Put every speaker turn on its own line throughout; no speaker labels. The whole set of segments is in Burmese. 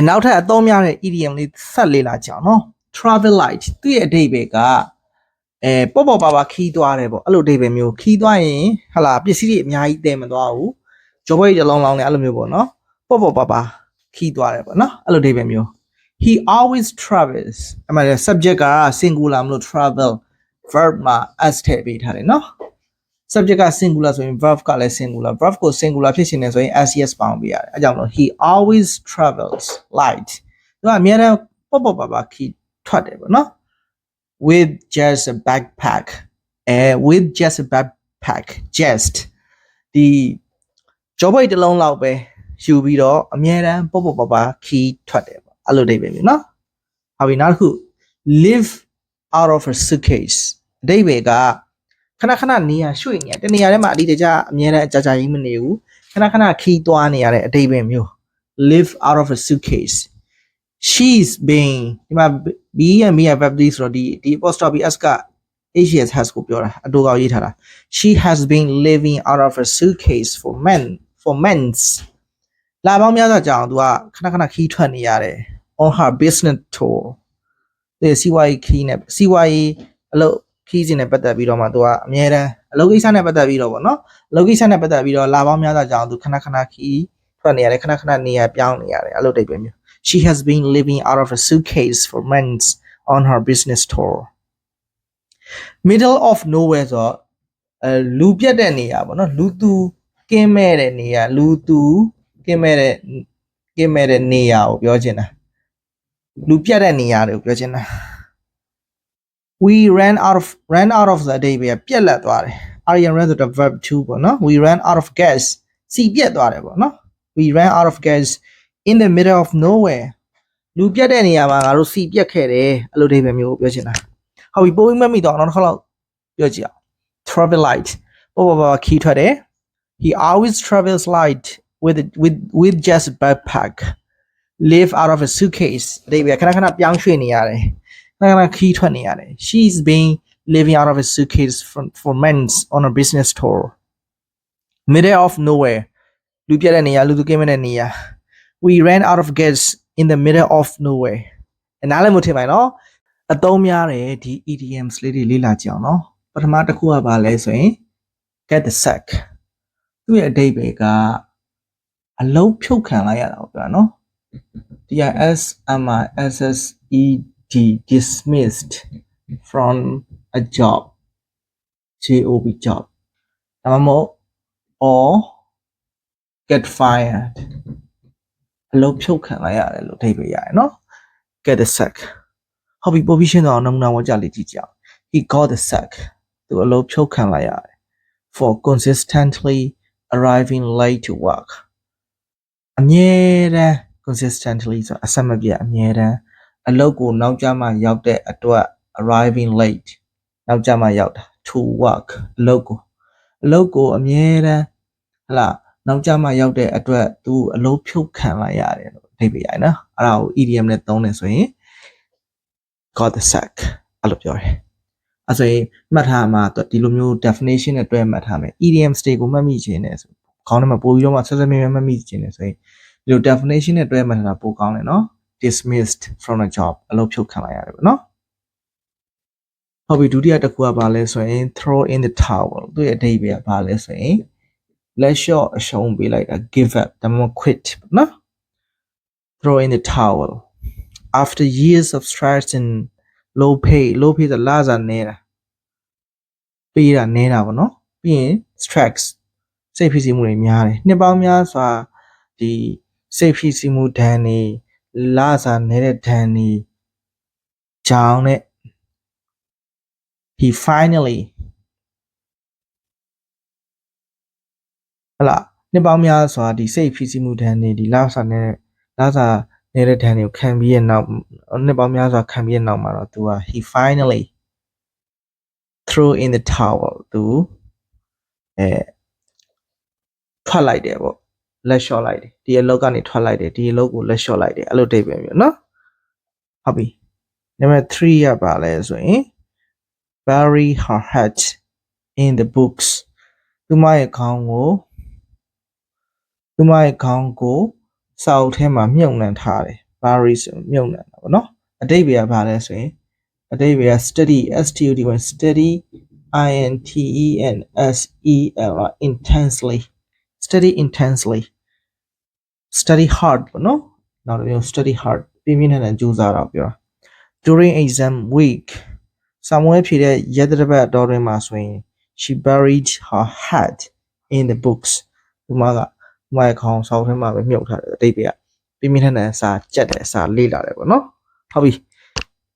အဲနောက်ထပ်အသုံးများတဲ့ idiom လေးဆက်လေ့လာကြအောင်နော် travel light သူ့ရဲ့အဓိပ္ပာယ်ကအဲပေါ့ပေါ့ပါပါခီးသွားတယ်ပေါ့အဲ့လိုအဓိပ္ပာယ်မျိုးခီးသွားရင်ဟလာပစ္စည်းတွေအများကြီးတည်မသွားဘူးဂျောဘိတ်တစ်လုံးလောင်းနေအဲ့လိုမျိုးပေါ့နော်ပေါ့ပေါ့ပါပါခီးသွားတယ်ပေါ့နော်အဲ့လိုအဓိပ္ပာယ်မျိုး he always travels အမှန် subject က singular မလို့ travel verb မှာ s ထည့်ပေးထားတယ်နော် subject က singular ဆိုရင် verb ကလည်း singular verb ကို singular ဖြစ်ရှင်နေဆိုရင် s ပေါင်းပေးရတယ်အဲကြောင့်မလို့ he always travels light သူကအများအားပေါ့ပေါ့ပါပါခီးထွက်တယ်ပေါ့နော် with just a backpack အဲ with just a backpack just ဒီကြောပိတ်တစ်လုံးလောက်ပဲယူပြီးတော့အများအားပေါ့ပေါ့ပါပါခီးထွက်တယ်ပေါ့အဲ့လိုအိဗယ်ပြီနော်ဟုတ်ပြီနောက်တစ်ခု live out of a suitcase အဓိပ္ပာယ်က ခဏခဏနေရရွှေ့နေရတနေရာထဲမှာအဒီတကြအများအားအကြာကြာကြီးမနေဘူးခဏခဏခီးသွားနေရတဲ့အဓိပ္ပာယ်မျိုး live out of a suitcase she's being ဒီမှာ b ရဲ့ me ရဲ့ verb ဆိုတော့ဒီဒီ apostrophe s က hs has ကိုပြောတာအတူကောက်ရေးထားတာ she has been living out of a suitcase for men for months လာပေါင်းများစွာကြာအောင်သူကခဏခဏခီးထွက်နေရတယ် on her business tour ဒီစီဝါရေးခီးနဲ့စီဝါရေးအလုပ် ခီးစဉ်နဲ့ပတ်သက်ပြီးတော့မှသူကအများတန်းအလုပ်ကိစ္စနဲ့ပတ်သက်ပြီးတော့ဗောနော်အလုပ်ကိစ္စနဲ့ပတ်သက်ပြီးတော့လာပေါင်းများစွာကြာအောင်သူခဏခဏခီးထွက်နေရတယ်ခဏခဏနေရပြောင်းနေရတယ်အဲ့လိုတိတ်ပဲမျိုး she has been living out of a suitcase for months on her business tour middle of nowhere ဆိုတော့အဲလူပြတ်တဲ့နေရာပေါ့နော်လူသူကင်းမဲ့တဲ့နေရာလူသူကင်းမဲ့တဲ့ကင်းမဲ့တဲ့နေရာကိုပြောချင်တာလူပြတ်တဲ့နေရာတွေကိုပြောချင်တာ we ran out of ran out of the day ပဲပြက်လက်သွားတယ် Aryan ran ဆိုတာ verb 2ပေါ့နော် we ran out of gas စီပြက်သွားတယ်ပေါ့နော် we ran out of gas in the middle of nowhere လူပြတ်တဲ့နေရာမှာငါတို့စီပြက်ခဲ့တယ်အဲ့လိုအိဗယ်မျိုးကိုပြောချင်တာဟုတ်ပြီပိုးပြီးမမိတော့နောက်တစ်ခါလောက်ပြောကြည့်အောင် travel light ဘောဘောဘောခီးထွက်တယ် he always travels light with with with just a backpack live out of a suitcase အိဗယ်ခဏခဏပြောင်းရွှေ့နေရတယ် ခဏခဏခီးထွက်နေရတယ် she's been living out of a suitcase for, for months on a business tour middle of nowhere လူပြတ်တဲ့နေရာလူသူကင်းမဲ့တဲ့နေရာ we ran out of gas in the middle of nowhere အနားလည်းမထင်ပါနော်အသုံးများတယ်ဒီ EDMs လေးတွေလေ့လာကြအောင်နော်ပထမတစ်ခုကဘာလဲဆိုရင် get the sack သူ့ရဲ့အဓိပ္ပာယ်ကအလုံးဖြုတ်ခံလိုက်ရတာပေါ့ဗျာနော်ဒီ S M I S S E D dismissed from a job job job ဒါမှမဟုတ် or get fired အလုပ်ဖြုတ်ခံလိုက်ရတယ်လို့အဓိပ္ပာယ်ရတယ်နော် get the sack ဟုတ်ပြီပိုပြီးရှင်းတော့နမူနာဝကြလေးကြည့်ကြအောင် he got the sack သူအလုပ်ဖြုတ်ခံလိုက်ရတယ် for consistently arriving late to work အမြဲတမ်း consistently ဆိုအဆက်မပြတ်အမြဲတမ်း အလုပ်ကိုနောက်ကျမှရောက်တဲ့အတွက် arriving late နောက်ကျမှရောက်တာ to work အလုပ်ကိုအလုပ်ကိုအမြဲတမ်းဟလာနောက်ကျမှရောက်တဲ့အတွက်သူအလုပ်ဖြုတ်ခံလိုက်ရတယ်လို့အဓိပ္ပာယ်ရနော်အဲ့ဒါကို idiom နဲ့သုံးတယ်ဆိုရင် got the sack အဲ့လိုပြောတယ်အဲ့ဆိုရင်မှတ်ထားမှာဒီလိုမျိုး definition နဲ့တွဲမှတ်ထားမယ် idiom state ကိုမှတ်မိခြင်းနဲ့ဆိုခေါင်းထဲမှာပို့ပြီးတော့မှဆက်ဆက်မြဲမြဲမှတ်မိခြင်းနဲ့ဆိုရင်ဒီလို definition နဲ့တွဲမှတ်ထားတာပိုကောင်းတယ်နော် dismissed from a job အလုပ်ဖြုတ်ခံလိုက်ရတယ်ပေါ့နော်ဟုတ်ပြီဒုတိယတစ်ခုကဘာလဲဆိုရင် throw in the towel သူ့ရဲ့အဓိပ္ပာယ်ကဘာလဲဆိုရင် let short အရှုံးပေးလိုက်တာ give up ဒါမှမဟုတ် quit နော် throw in the towel after years of stress and low pay low pay ဆိုလာစားနေတာပေးတာနေတာပေါ့နော်ပြီးရင် stress စိတ်ဖိစီးမှုတွေများတယ်နှစ်ပေါင်းများစွာဒီစိတ်ဖိစီးမှုဒဏ်တွေ လာစားနေတဲ့ဒဏ်တွေကြောင်းနဲ့ he finally ဟလာနှစ်ပေါင်းများစွာဒီစိတ်ဖိစီးမှုဒဏ်တွေဒီလာစားနဲ့လာစားနေတဲ့ဒဏ်တွေကိုခံပြီးရဲ့နောက်နှစ်ပေါင်းများစွာခံပြီးရဲ့နောက်မှာတော့သူက he finally throw in the towel သူအဲထွက်လိုက်တယ်ပေါ့ လက်လျှော့လိုက်တယ်ဒီအလုပ်ကနေထွက်လိုက်တယ်ဒီအလုပ်ကိုလက်လျှော့လိုက်တယ်အဲ့လိုတိတ်ပဲမျိုးနော်ဟုတ်ပြီနံပါတ်3ကပါလဲဆိုရင် bury her head in the books သူမရဲ့ခေါင်းကိုသူမရဲ့ခေါင်းကိုစာအုပ်ထဲမှာမြုပ်နှံထားတယ် bury ဆိုမြုပ်နေတာပေါ့နော်အတိတ်ပဲကဘာလဲဆိုရင်အတိတ်ပဲက study s t u d ဝင် study i n t e n s e l intensely study intensely study hard ပေါ့နော်နောက်တစ်မျိုး study hard ပြင်းပြင်းထန်ထန်ကြိုးစားတာပြောတာ during exam week စာမွေးဖြေတဲ့ရက်တစ်ပတ်တော်တွင်မှာဆိုရင် she buried her head in the books ဒီမှာကဒီမှာခေါင်းဆောက်ထဲမှာပဲမြုပ်ထားတယ်အတိတ်ပဲကပြင်းပြင်းထန်ထန်စာကြက်တယ်စာလေ့လာတယ်ပေါ့နော်ဟုတ်ပြီ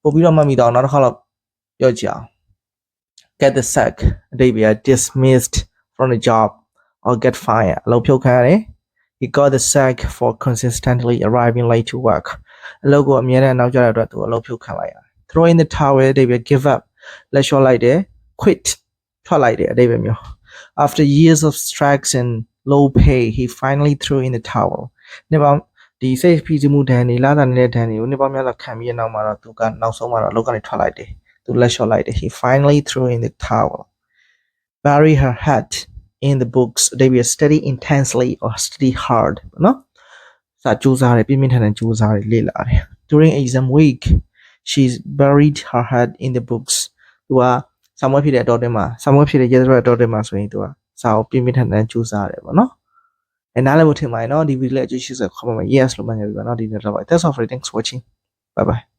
ပို့ပြီးတော့မှတ်မိတော့နောက်တစ်ခါတော့ပြောကြည့်အောင် get the sack အတိတ်ပဲက dismissed from the job or get fired အလုပ်ဖြုတ်ခံရတယ် he got the sack for consistently arriving late to work အလုပ်ကိုအမြဲတမ်းနောက်ကျတဲ့အတွက်သူအလုပ်ဖြုတ်ခံလိုက်ရတယ် throw in the towel အတိတ်ပဲ give up လက်လျှော့လိုက်တယ် quit ထွက်လိုက်တယ်အတိတ်ပဲမျိုး after years of strikes and low pay he finally threw in the towel နေပါဒီစိတ်ဖိစီးမှုဒဏ်တွေလာတာနေတဲ့ဒဏ်တွေကိုနေပါများစွာခံပြီးတဲ့နောက်မှာတော့သူကနောက်ဆုံးမှာတော့အလုပ်ကနေထွက်လိုက်တယ်သူလက်လျှော့လိုက်တယ် he finally threw in the towel bury her head in the books they will study intensely or study hard နော်စာကြိုးစားတယ်ပြင်းပြင်းထန်ထန်ကြိုးစားတယ်လေ့လာတယ် during exam week she's buried her head in the books. သူကစာမွေးဖြစ်တဲ့အတော်တင်မှာစာမွေးဖြစ်တဲ့ရေစရက်အတော်တင်မှာဆိုရင်သူကစာကိုပြင်းပြင်းထန်ထန်ကြိုးစားတယ်ပေါ့နော်အဲနားလည်းမထင်ပါနဲ့နော်ဒီဗီဒီယိုလေးအကျိုးရှိစေခေါ်ပါမယ် yes လို့မှတ်ရပြီပါနော်ဒီနေ့တော့ Thanks for reading thanks watching. Bye bye